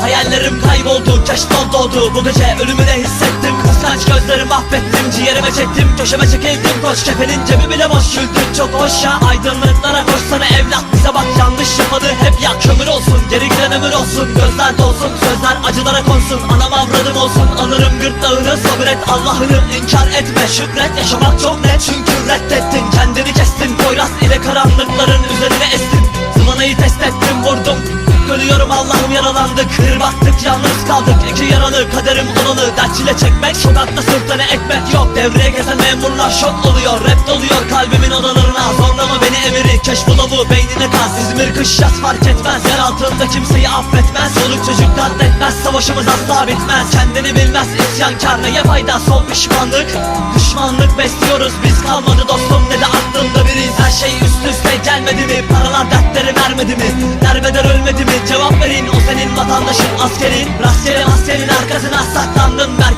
Hayallerim kayboldu Keşton doğdu. Bu gece ölümüne hissettim Kıskanç gözlerimi mahvettim Ciğerime çektim Köşeme çekildim. Koç kefenin cebi bile boş güldüm Çok hoş ya Aydınlıklara koşsana evlat Bize bak yanlış yapanı hep yak Kömür olsun geri giren ömür olsun Gözler dolsun sözler acılara konsun. Anam avradım olsun Alırım gırtlağını sabret Allah'ını. İnkar etme Şükret yaşamak çok net Çünkü reddettin. Kendini kestin Poyraz ile karanlıkların üzerine estin. Zıvanayı test ettim vurdum Ölüyorum Allah'ım yaralandık Hırbattık yalnız kaldık. İki yaralı kaderim olalı Dert çile çekmek Sokakta sırtına ekmek yok. Devreye gezen memurlar şok oluyor Rap doluyor. Kalbimin Lavu beynine kaz. İzmir kış yaz fark etmez. Yer altında kimseyi affetmez. Soluk çocuk katletmez Savaşımız asla bitmez. Kendini bilmez. İsyankar Neye fayda? Son pişmanlık. Düşmanlık besliyoruz biz. Kalmadı dostum Ne de aklımda biriz Her şey üst üste gelmedi mi? Paralar dertleri vermedi mi? Derbeder ölmedi mi? Cevap verin. O senin vatandaşın askerin. Rastgele maskenin arkasına saklandın